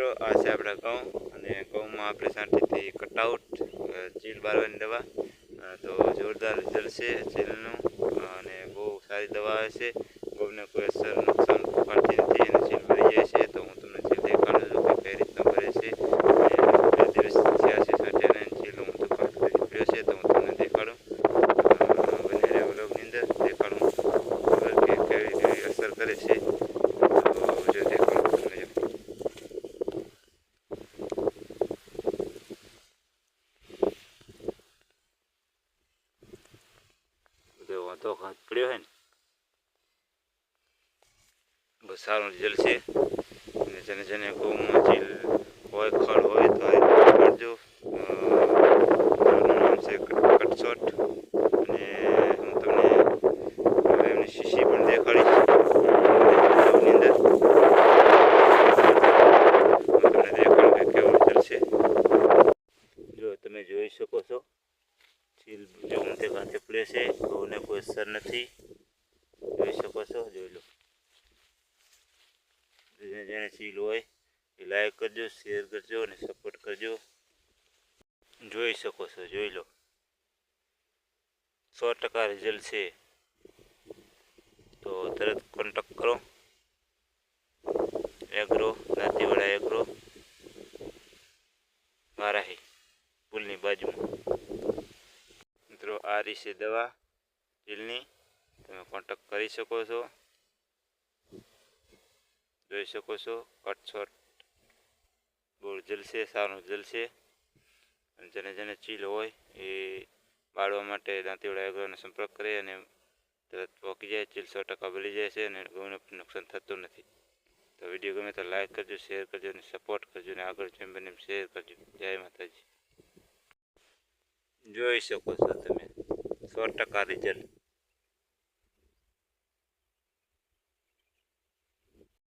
મિત્રો આ છે આપણા ઘઉં અને ઘઉંમાં આપણે સાંટીથી કટઆઉટ ચીલ બારવાની દવા તો જોરદાર છે ચીલનું અને બહુ સારી દવા આવે છે. ઘઉંને કોઈ અસર નુકસાન પહોંચાડતી નથી અને ચીલ ભરી જાય છે તો હું તમને ચીલ દેખાડું છું કે કઈ રીતના ભરે છે અને બે દિવસ થયા છે સાંટ્યાને અને ચીલ હું તો કમ્પ્લીટ ભર્યો છે તો હું તમને દેખાડું અ, બને રહેવું લોગની અંદર દેખાડું ખબર કે કેવી કેવી અસર કરે છે તો જો દેખાડું તમને જો. બધો વાંધો ઘાત પડ્યો હોય ને? બહુ સારું રિઝલ્ટ છે. અને જેને જેને ગૌમાં ચીલ હોય ખડ હોય, તો કરજો. નામ છે કટ- કટશોટ અને હું તમને એમની શીશી પણ દેખાડીશ. તમે જોઈ શકો છો. ચીલ જો ઊંધે કાંઠે પડે છે ઘઉંને કોઈ અસર નથી. જોઈ શકો છો, જોઈ લો. જેને જેને ચીલ હોય એ લાઈક કરજો શેર કરજો અને સપોર્ટ કરજો. જોઈ શકો છો, જોઈ લો. સો ટકા રિઝલ્ટ છે. તો તરત કોન્ટેક્ટ કરો. એગ્રો દાંતીવાડા એગ્રો વારાહી, પુલની બાજુમાં. આ દવા ચીલની તમે કોન્ટેક કરી શકો છો. જોઈ શકો છો કટછોટ બહુ જલશે સારું જલશે જેને જેને ચીલ હોય એ બાળવા માટે દાંતીવાળા એગ્રોનો સંપર્ક કરે અને તરત પહોંચી જાય, ચીલ સો ટકા બળી જાય છે અને ગૌને પણ નુકસાન થતું નથી. તો વીડિયો ગમે તો લાઇક કરજો, શેર કરજો અને સપોર્ટ કરજો અને આગળ જેમ બને શેર કરજો. જય માતાજી. જોઈ શકો છો સો ટકા રિઝલ્ટ